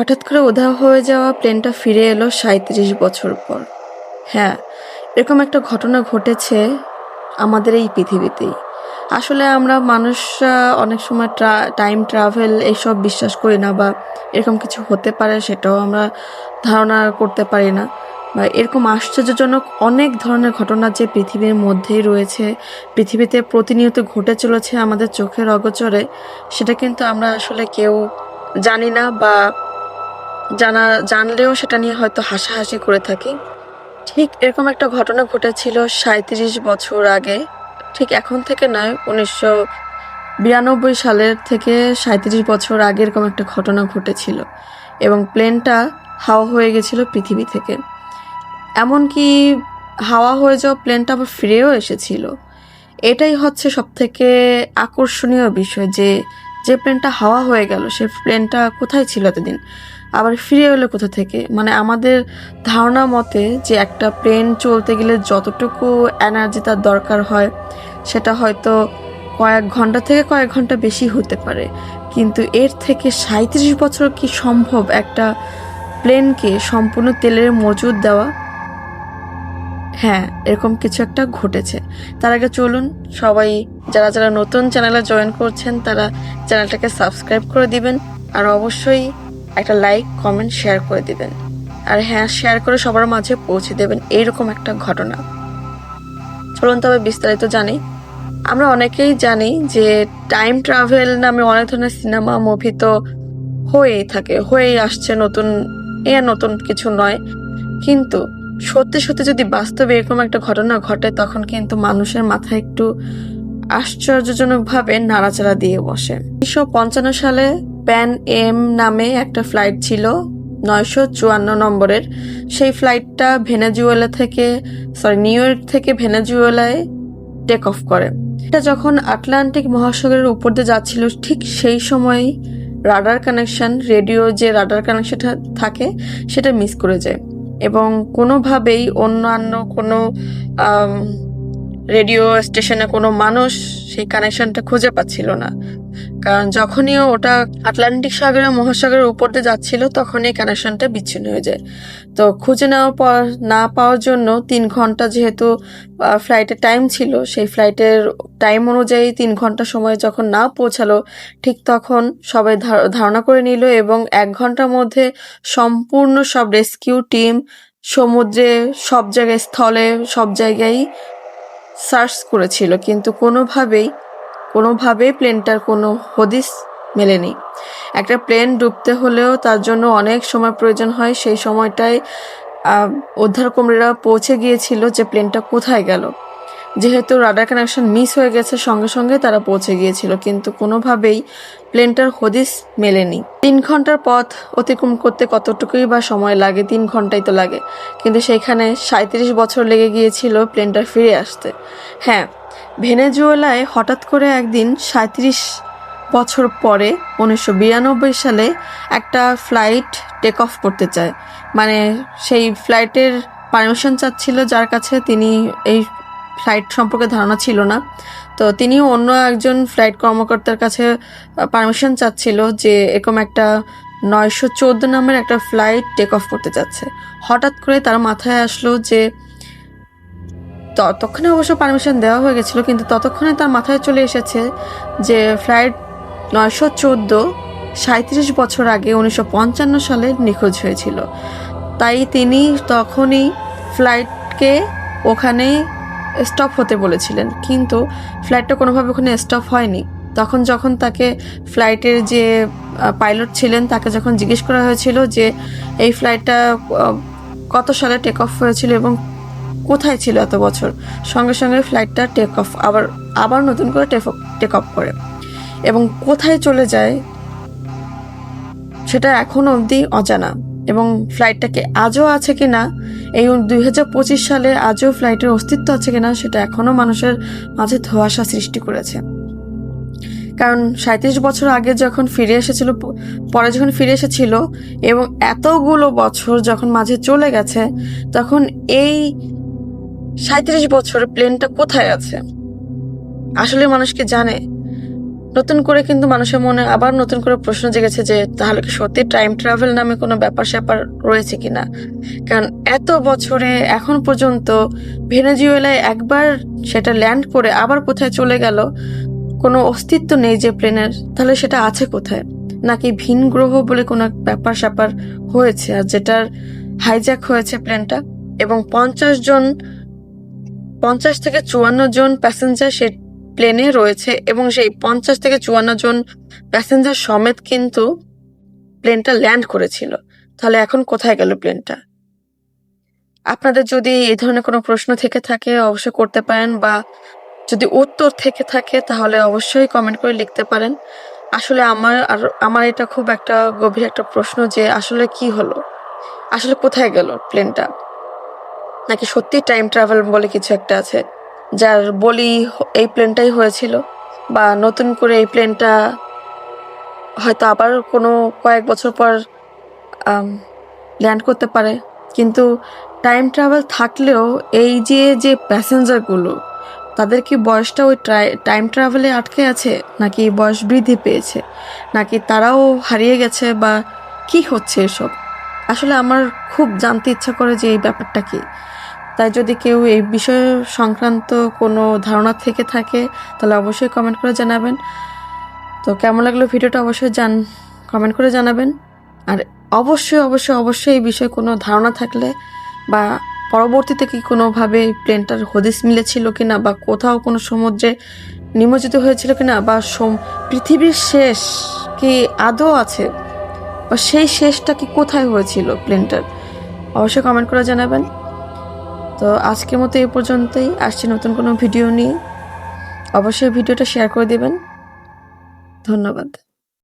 হঠাৎ করে উধাও হয়ে যাওয়া প্লেনটা ফিরে এলো সাঁইত্রিশ বছর পর। হ্যাঁ এরকম একটা ঘটনা ঘটেছে আমাদের এই পৃথিবীতেই। আসলে আমরা মানুষরা অনেক সময় টাইম ট্রাভেল এইসব বিশ্বাস করি না বা এরকম কিছু হতে পারে সেটাও আমরা ধারণা করতে পারি না। বা এরকম আশ্চর্যজনক অনেক ধরনের ঘটনা যে পৃথিবীর মধ্যেই রয়েছে, পৃথিবীতে প্রতিনিয়ত ঘটে চলেছে আমাদের চোখের অগোচরে, সেটা কিন্তু আমরা আসলে কেউ জানি না বা জানা, জানলেও সেটা নিয়ে হয়তো হাসাহাসি করে থাকি। ঠিক এরকম একটা ঘটনা ঘটেছিল সাঁত্রিশ বছর আগে। ঠিক এখন থেকে নয়, উনিশশো বিরানব্বই সালের থেকে সাঁত্রিশ বছর আগে এরকম একটা ঘটনা ঘটেছিল এবং প্লেনটা হাওয়া হয়ে গেছিল পৃথিবী থেকে। এমনকি হাওয়া হয়ে যাওয়া প্লেনটা আবার ফিরেও এসেছিল। এটাই হচ্ছে সব থেকে আকর্ষণীয় বিষয় যে যে প্লেনটা হাওয়া হয়ে গেল, সে প্লেনটা কোথায় ছিল এতদিন? আবার ফিরে এলো কোথা থেকে? মানে আমাদের ধারণা মতে যে একটা প্লেন চলতে গেলে যতটুকু এনার্জি তার দরকার হয়, সেটা হয়তো কয়েক ঘণ্টা থেকে কয়েক ঘণ্টা বেশি হতে পারে। কিন্তু এর থেকে সাঁত্রিশ বছর কি সম্ভব একটা প্লেনকে সম্পূর্ণ তেলের মজুদ দেওয়া? হ্যাঁ এরকম কিছু একটা ঘটেছে। তার আগে চলুন, সবাই যারা যারা নতুন চ্যানেলে জয়েন করছেন, তারা চ্যানেলটাকে সাবস্ক্রাইব করে দিবেন। আর অবশ্যই একটা লাইক কমেন্ট শেয়ার করে দিবেন। আর হ্যাঁ শেয়ার করে সবার মাঝে পৌঁছে দেবেন এইরকম একটা ঘটনা। চলুন তবে বিস্তারিত জানি। আমরা অনেকেই জানি যে টাইম ট্রাভেল নামে অনেক ধরনের সিনেমা মুভি তো হয়েই থাকে, হয়েই আসছে নতুন, এ নতুন কিছু নয়। কিন্তু সত্যি সত্যি যদি বাস্তবে এরকম একটা ঘটনা ঘটে, তখন কিন্তু মানুষের মাথায় একটু আশ্চর্যজনকভাবে নাড়াচাড়া দিয়ে বসে। উনিশশো পঞ্চান্ন সালে প্যান এম নামে একটা ফ্লাইট ছিল, নয়শো চুয়ান্ন নম্বরের। সেই ফ্লাইটটা ভেনেজুয়েলা থেকে সরি নিউ ইয়র্ক থেকে ভেনেজুয়েলায় টেক অফ করে। এটা যখন আটলান্টিক মহাসাগরের উপর দিয়ে যাচ্ছিল, ঠিক সেই সময়ই রাডার কানেকশন রেডিও যে রাডার কানেকশনটা থাকে, সেটা মিস করে যায়। এবং কোনোভাবেই অন্যান্য কোনো রেডিও স্টেশনে কোনো মানুষ সেই কানেকশনটা খুঁজে পাচ্ছিল না। কারণ যখনই ওটা আটলান্টিক সাগরের মহাসাগরের উপর দিয়ে যাচ্ছিল, তখনই কানেকশনটা বিচ্ছিন্ন হয়ে যায়। তো খুঁজে নেওয়া পর না পাওয়ার জন্য তিন ঘণ্টা যেহেতু ফ্লাইটের টাইম ছিল, সেই ফ্লাইটের টাইম অনুযায়ী তিন ঘণ্টা সময় যখন না পৌঁছালো, ঠিক তখন সবাই ধারণা করে নিল এবং এক ঘণ্টার মধ্যে সম্পূর্ণ সব রেস্কিউ টিম সমুদ্রে, সব জায়গায় স্থলে, সব জায়গায় সার্চ করেছিল। কিন্তু কোনোভাবেই কোনোভাবেই প্লেনটার কোনো হদিস মেলেনি। একটা প্লেন ডুবতে হলেও তার জন্য অনেক সময় প্রয়োজন হয়, সেই সময়টায় উদ্ধারকর্মীরা পৌঁছে গিয়েছিল যে প্লেনটা কোথায় গেল। যেহেতু রাডার কানেকশন মিস হয়ে গেছে, সঙ্গে সঙ্গে তারা পৌঁছে গিয়েছিল, কিন্তু কোনোভাবেই প্লেনটার হদিস মেলেনি। তিন ঘণ্টার পথ অতিক্রম করতে কতটুকুই বা সময় লাগে? তিন ঘন্টাই তো লাগে। কিন্তু সেইখানে সাঁত্রিশ বছর লেগে গিয়েছিল প্লেনটা ফিরে আসতে। হ্যাঁ ভেনেজুয়েলায় হঠাৎ করে একদিন সাঁত্রিশ বছর পরে উনিশশো বিরানব্বই সালে একটা ফ্লাইট টেক অফ করতে চায়। মানে সেই ফ্লাইটের পারমিশন চাচ্ছিল যার কাছে তিনি এই ফ্লাইট সম্পর্কে ধারণা ছিল না। তো তিনিও অন্য একজন ফ্লাইট কর্মকর্তার কাছে পারমিশন চাচ্ছিল যে এরকম একটা নয়শো চোদ্দ নামের একটা ফ্লাইট টেক অফ করতে যাচ্ছে। হঠাৎ করে তার মাথায় আসলো যে ততক্ষণে অবশ্য পারমিশন দেওয়া হয়ে গেছিল, কিন্তু ততক্ষণে তার মাথায় চলে এসেছে যে ফ্লাইট নয়শো চোদ্দ সাঁত্রিশ বছর আগে উনিশশো পঞ্চান্ন সালে নিখোঁজ হয়েছিল। তাই তিনি তখনই ফ্লাইটকে ওখানে স্টপ হতে বলেছিলেন, কিন্তু ফ্লাইটটা কোনোভাবে ওখানে স্টপ হয়নি। তখন যখন তাকে ফ্লাইটের যে পাইলট ছিলেন, তাকে যখন জিজ্ঞেস করা হয়েছিল যে, এই ফ্লাইটটা কত সালে টেক অফ হয়েছিল এবং কোথায় ছিল এত বছর, সঙ্গে সঙ্গে ফ্লাইটটা টেক অফ আবার আবার নতুন করে টেক অফ করে। এবং কোথায় চলে যায়, সেটা এখন অবধি অজানা। এবং ফ্লাইটটাকে আজও আছে কি না এই দু হাজার পঁচিশ সালে আজও ফ্লাইটের অস্তিত্ব আছে কিনা সেটা এখনও মানুষের মাঝে ধোয়াশা সৃষ্টি করেছে। কারণ সাঁত্রিশ বছর আগে যখন ফিরে এসেছিল, পরে যখন ফিরে এসেছিল এবং এতগুলো বছর যখন মাঝে চলে গেছে, তখন এই সাঁত্রিশ বছর প্লেনটা কোথায় আছে? আসলে মানুষকে জানে? নতুন করে কিন্তু মানুষের মনে আবার নতুন করে প্রশ্ন জেগেছে যে, তাহলে কি সত্যি টাইম ট্রাভেল নামে কোনো ব্যাপার স্যাপার রয়েছে কিনা? কারণ এত বছরে এখন পর্যন্ত ভেনেজুয়েলায় একবার সেটা ল্যান্ড করে আবার কোথায় চলে গেল, কোনো অস্তিত্ব নেই যে প্লেনের তাহলে সেটা আছে কোথায়? নাকি ভিন গ্রহ বলে কোনো ব্যাপার স্যাপার হয়েছে আর যেটার হাইজ্যাক হয়েছে প্লেনটা এবং পঞ্চাশ জন, পঞ্চাশ থেকে চুয়ান্ন জন প্যাসেঞ্জার সে প্লেনে রয়েছে এবং সেই পঞ্চাশ থেকে চুয়ান্ন জন প্যাসেঞ্জার সমেত কিন্তু প্লেনটা ল্যান্ড করেছিল। তাহলে এখন কোথায় গেল প্লেনটা আপনাদের যদি এই ধরনের কোনো প্রশ্ন থেকে থাকে, অবশ্যই করতে পারেন বা যদি উত্তর থেকে থাকে, তাহলে অবশ্যই কমেন্ট করে লিখতে পারেন। আসলে আমার আর আমার এটা খুব একটা গভীর একটা প্রশ্ন যে আসলে কি হলো? আসলে কোথায় গেল প্লেনটা নাকি সত্যি টাইম ট্রাভেল বলে কিছু একটা আছে? যার বলি এই প্লেনটাই হয়েছিল বা নতুন করে এই প্লেনটা হয়তো আবার কোনো কয়েক বছর পর ল্যান্ড করতে পারে। কিন্তু টাইম ট্রাভেল থাকলেও এই যে যে প্যাসেঞ্জারগুলো তাদের কি বয়সটা ওই টাইম ট্রাভেলে আটকে আছে? নাকি বয়স বৃদ্ধি পেয়েছে? নাকি তারাও হারিয়ে গেছে বা কি হচ্ছে এসব? আসলে আমার খুব জানতে ইচ্ছা করে যে এই ব্যাপারটা কি। তাই যদি কেউ এই বিষয় সংক্রান্ত কোনো ধারণা থেকে থাকে, তাহলে অবশ্যই কমেন্ট করে জানাবেন। তো কেমন লাগল ভিডিওটা অবশ্যই জান কমেন্ট করে জানাবেন। আর অবশ্যই অবশ্যই অবশ্যই এই বিষয়ে কোনো ধারণা থাকলে বা পরবর্তীতে কি কোনোভাবে প্লেনটার হদিস মিলেছিল কি না বা কোথাও কোনো সমুদ্রে নিমজ্জিত হয়েছিল কি না বা পৃথিবীর শেষ কি আদৌ আছে বা সেই শেষটা কি কোথায় হয়েছিল প্লেনটার, অবশ্যই কমেন্ট করে জানাবেন। তো আজকের মতো এই পর্যন্তই। আসছে নতুন কোনো ভিডিও নিয়ে। অবশ্যই ভিডিওটা শেয়ার করে দেবেন। ধন্যবাদ।